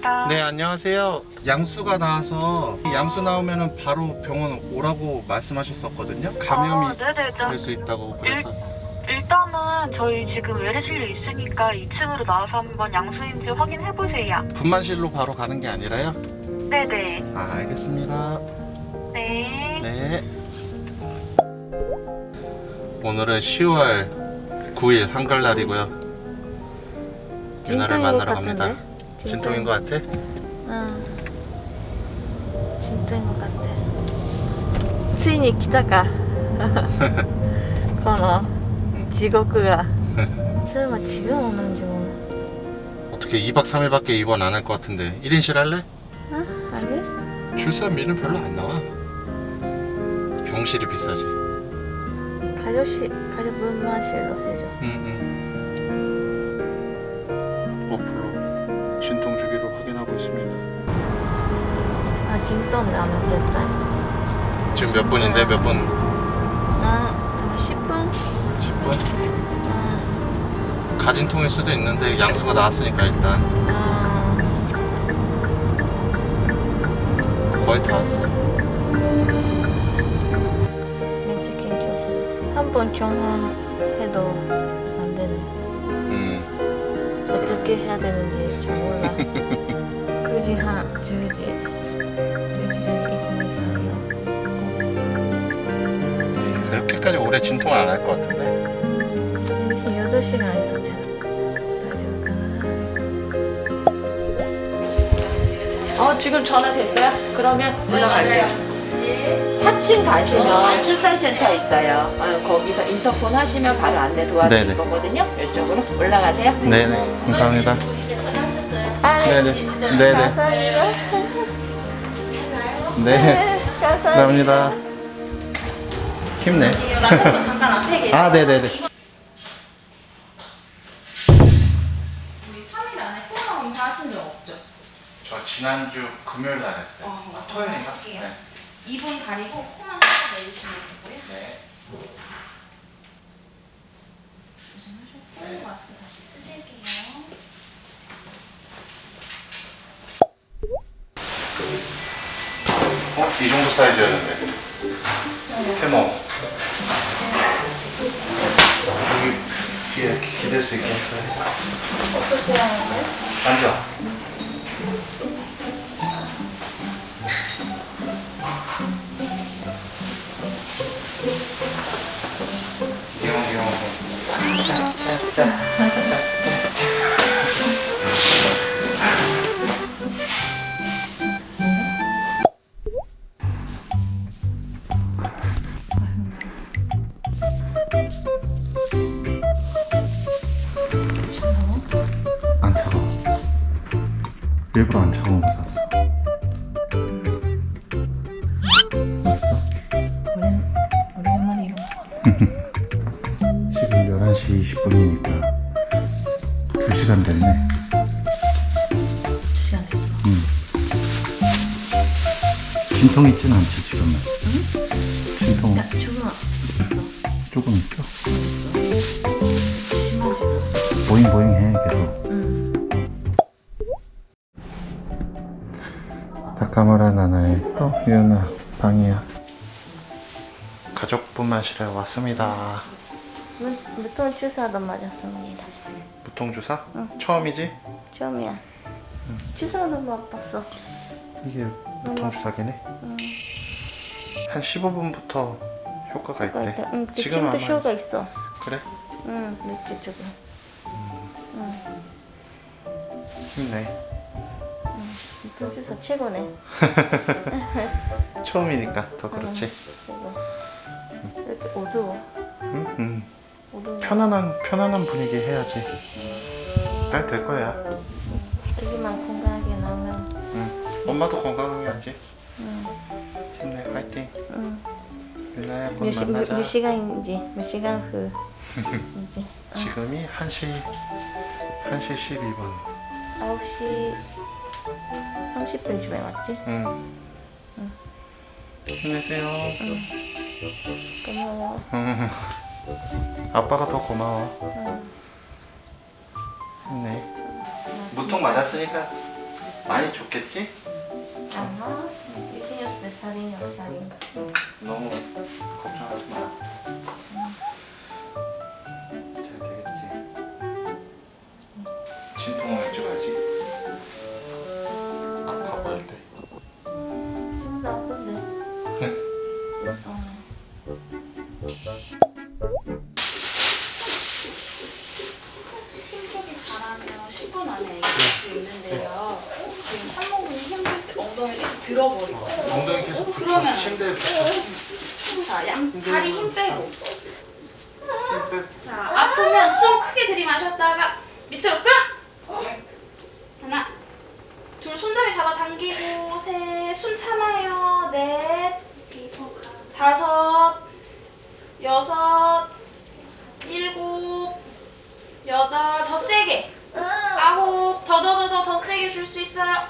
감사합니다. 네 안녕하세요 양수가 나와서 양수 나오면은 바로 병원 오라고 말씀하셨었거든요 감염이 아, 네네. 저, 될 수 있다고 그래서 일단은 저희 지금 외래실에 있으니까 2층으로 나와서 한번 양수인지 확인해 보세요. 분만실로 바로 가는 게 아니라요? 네네. 아 알겠습니다 네. 네 오늘은 10월 9일 한글날이고요 유나를 만나러 갑니다 진통인 것 같아? 응. 진통인 것 같아. ついに来たか。この地獄が。それは違うなんじゃも 어떻게 2박 3일밖에 입원 안 할 것 같은데 1인실 할래? あ、あれ 출산비는 별로 안 나와 병실이 비싸지 カジョシ、カジョ分回しのへじょ。 응, 응. 진짜 나면 쨌다 지금 몇 분인데 몇 분? 음, 10분? 10분? 음, 가진 통일 수도 있는데 양수가 나왔으니까 일단 아. 거의 다 왔어. 멕시킨 조스. 한번 경험해도 안 되네. 음. 어떻게 해야 되는지 잘 몰라. 2, 3, 4, 그렇게까지 오래 진통을 안할 것 같은데. 5, 6, 8시간 있었잖아. 어, 지금 전화 됐어요? 그러면 올라갈게요. 4층 가시면 출산센터 있어요. 어, 거기서 인터폰 하시면 바로 안내 도와드릴 네네. 거거든요. 이쪽으로 올라가세요. 네네. 감사합니다. 네네. 네네. 감사합니다. 네. 감사합니다. 힘내. 남편분 잠깐 앞에 계세요. 아, 네네네. 우리 3일 안에 코로나 검사 하신 적 없죠? 저 지난주 금요일 날 했어요. 어, 아, 토요일인가? 할게요. 네. 입은 가리고 코만 살짝 내리시면 되고요. 네. 고생하셨고 마스크 다시 쓰실게요. 어? 이 정도 사이즈였는데. 세모. 기댈 수 있게 했어요. 어떻게 하는데? 앉아. 귀여워, 귀여워. 안 2시간 됐네. 시간 됐어. 응. 진통 있진 않지, 지금은. 진통 야, 조금 있어. 조금 있어. 심하지 않아. 보잉 보잉 해, 계속. 응. 다카무라 나나의 또 유나 방이야. 가족분만실에 왔습니다. 무, 무통 주사도 맞았습니다. 무통 주사? 응. 처음이지? 처음이야. 주사도 못 봤어. 이게 무통 주사기네. 응. 한 15분부터 효과가 있대. 응, 그 지금 지금도 쇼가 있어. 그래? 응, 늦게 조금. 응, 힘내. 무통 주사 최고네. 처음이니까 더 그렇지. 최고. 이렇게 어두워. 응? 응. 편안한 편안한 분위기 해야지. 잘 될 거야. 여기만 건강하게 나오면. 응. 엄마도 건강해야지. 응, 힘내, 파이팅. 응. 유나야, 곧 몇, 시, 몇, 만나자. 몇 시간인지, 몇 시간 후. 이제 지금이 1시 1시 12분. 9시 30분쯤에 왔지? 응. 힘내세요. 고마워. 응. 아빠가 더 고마워. 응. 힘내. 무통 맞았으니까 많이 좋겠지? 아마 24살이 6살인가 너무 걱정하지 마. 잘 되겠지. 진통을 자, 양, 다리 힘 빼고. 자, 아프면 숨 크게 들이마셨다가 밑으로 끄! 하나, 둘, 손잡이 잡아당기고, 셋, 숨 참아요. 넷, 다섯, 여섯, 일곱, 여덟, 더 세게. 아홉, 더, 더, 더, 더, 더 세게 줄 수 있어요.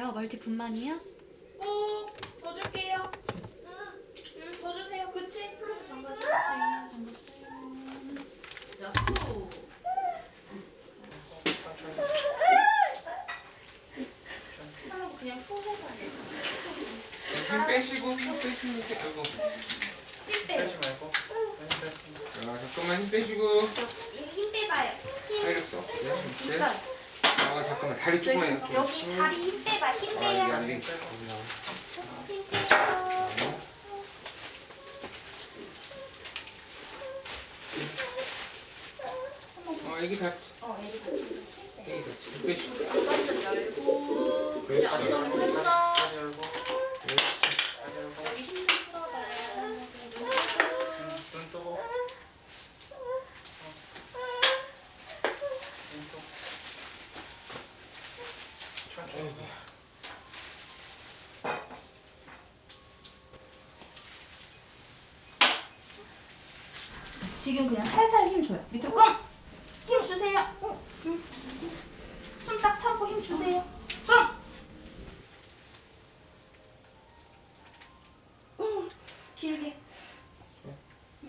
분만실이에요. 멀티 분만이요? 꾹! 더 줄게요. 응, 더 주세요. 그치? 플러스 잠가 주세요. 잠가주세요. 자, 후. 하라고 그냥 후 해서 안 돼요. 힘 빼시고 힘 빼시고 이렇게 아이고 힘 빼요. 빼지 말고. 아, 잠깐만 힘 빼시고 힘 빼봐요. 힘.体力써 네, 진짜. 아 잠깐만 다리 조금만 여기 다리 힘 빼봐. 힘 아 이게 빼요. 되겠다 힘 빼요. 어 애기 다 어, 애기 같이. 애기 다힘 빼시고 깜짝 열고. 그렇지. 엉덩이 했어. 다리 열고. 여기 힘좀 풀어봐요. 눈 뜨고. 천천히. 지금 그냥 살살 힘 줘요. 밑으로 끙! 힘 주세요. 숨딱 참고 힘 주세요. 끙! 길게.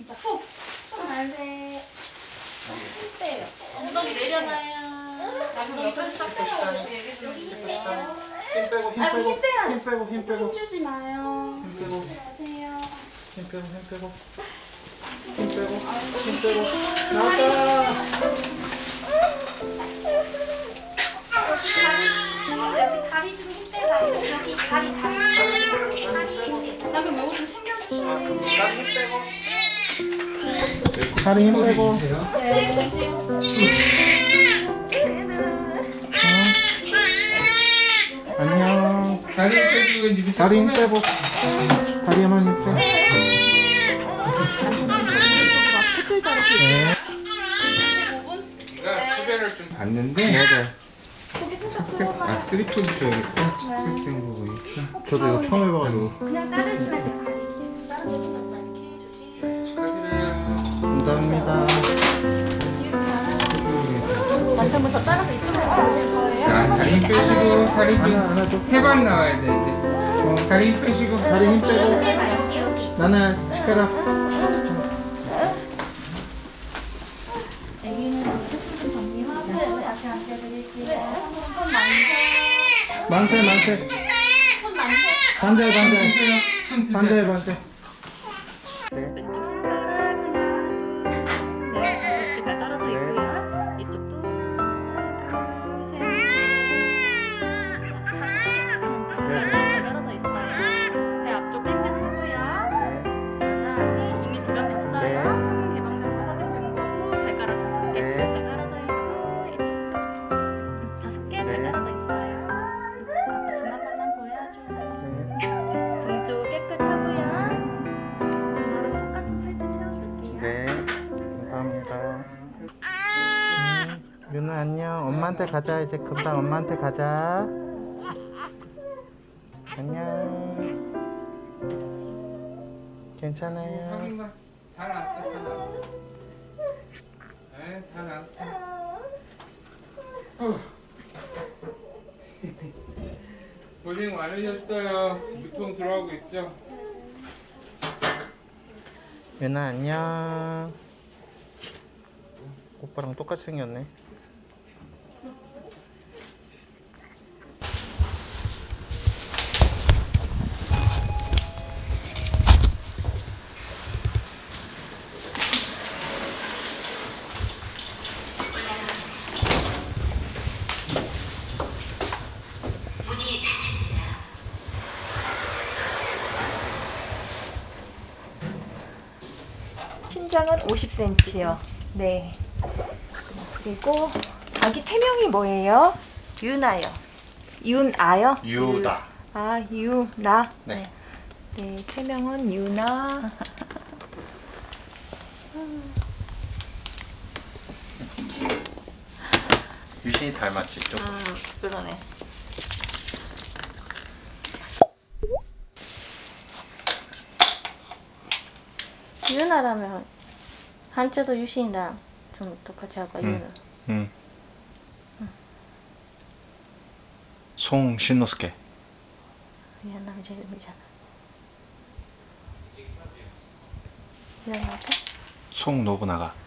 자, 훅! 손 만세. 힘 빼요. 엉덩이 내려놔요. 엉덩이까지 싹 빼라고 얘기해 주는 거예요. 힘 빼고 힘 빼고. 힘 돼. 힘 빼고 힘 빼고. 힘 주지 마요. 힘 빼고. 힘 빼고 힘 빼고. 힘 빼고. 아이고, 힘 쉬고. 빼고. 나왔다. 여기 다리 좀 힘 빼봐요. 여기 다리, 다리. 다리. 요거 좀 챙겨주시면 힘 빼고. 다리 힘 빼고. 안녕. 다리 힘 이제 다리 빼고. 다리에만 힘 빼 봤는데 네네. 고기 살짝 색, 들어봐요. 아 쓰리톤 줘야겠다 색된 거 보니까 저도 이거 처음 해봐가지고. 그냥 자르시면 돼요. 축하드려요 감사합니다. 남편분 저 따라서 이쪽으로 가실 거예요? 자 다리 힘 빼시고 다리 힘 하나 하나 줘. 해방 나와야 돼 이제 다리 힘 빼시고 다리 힘 빼고. 여기. 나는 시켜라. 만세. 만세 만세. 손 만세. 드세요 반대 반대. 엄마한테 가자. 이제 금방 엄마한테 가자. 안녕. 괜찮아요. 다 나왔어 다 나왔어 네다 나왔어 후. 고생 많으셨어요 유통 들어가고 있죠 윤우 안녕. 오빠랑 똑같이 생겼네. 신장은 50cm요. 네. 그리고 아기 태명이 뭐예요? 유나요. 윤아요? 유다. 아, 유나. 네. 네, 태명은 유나. 유신이 닮았지 좀. 음, 그러네. 유나라면 한자도 유신이랑 좀 똑같이 할까? 음. 유나. 응. 송신노스케. 그냥 남자 이름이잖아. 유나 할까? 송노부나가.